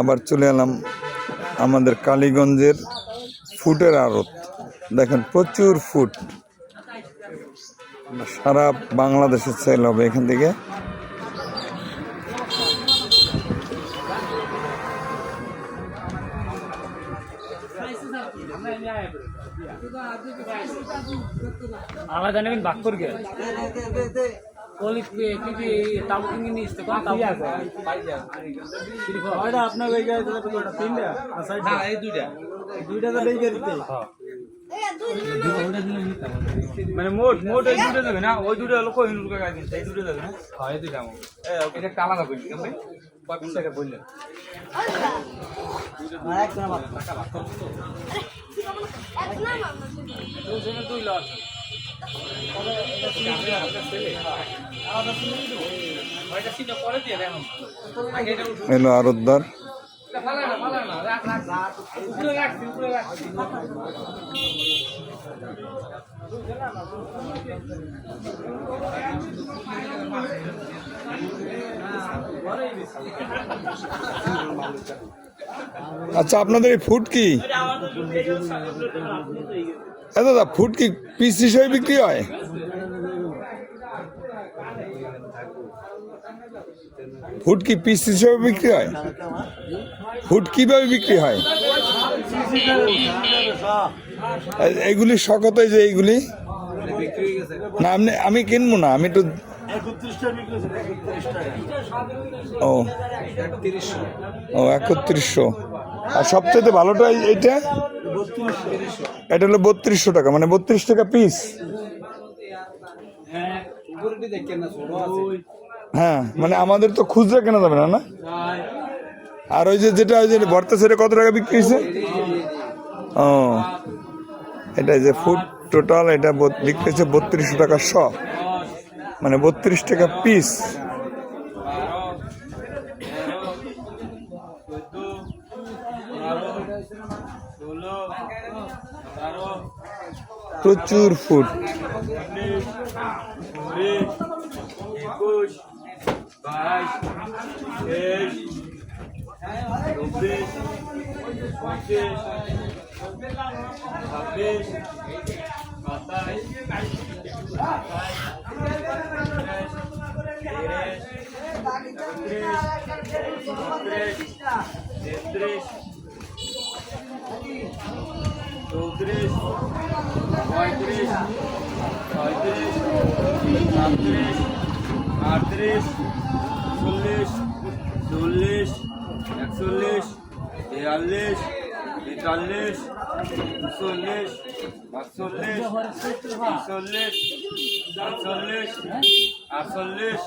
আবার চলে এলাম আমাদের কালীগঞ্জের ফুটের আড়ত। দেখেন, প্রচুর ফুট। সারা বাংলাদেশের সেল হবে এখান থেকে। আলাদা নেবেন বাক করে আপনার ওই ওটা তিনটা না এই দুইটা। দুইটা তো এই মানে মোট মোট এই দুটো দেবে না? ওই দুটো লোক লোক গাড়ি দিন এই দুটো দেবে না? হ্যাঁ এই দুটো আমার। এটা একটা আলাদা বলি কেমন কয় টাকা বললেন? দুই এলো রাখ আচ্ছা আপনাদের এই ফুড কি? দাদা ফুট কি পিস হিসেবে বিক্রি হয়? ফুট কি পিস হিসেবে বিক্রি হয়? ফুট কীভাবে বিক্রি হয়? এগুলি শখতে যে এইগুলি? না আপনি আমি কিনবো না, আমি একটু ও। ও একত্রিশশো। আর সবচেয়ে ভালোটা এই- এইটা? এটা হলো বত্রিশশো টাকা মানে বত্রিশ টাকা পিস হ্যাঁ মানে আমাদের তো খুচরা কেনা যাবে না না? আর ওই যে যেটা ওই যে ভর্তা সেটা কত টাকা বিক্রি হয়েছে? ও। এটা যে ফুড টোটাল এটা বিক্রি হয়েছে বত্রিশশো টাকা শ। মানে বত্রিশ টাকা পিস প্রচুর ফুড ছাব্বিশ তেত্রিশ চৌত্রিশ পঁয়ত্রিশ ছয়ত্রিশ সাতত্রিশ আটত্রিশ চল্লিশ চল্লিশ একচল্লিশ বিয়াল্লিশ তেতাল্লিশ চল্লিশ পাঁচচল্লিশ ছেচল্লিশ সাতচল্লিশ আটচল্লিশ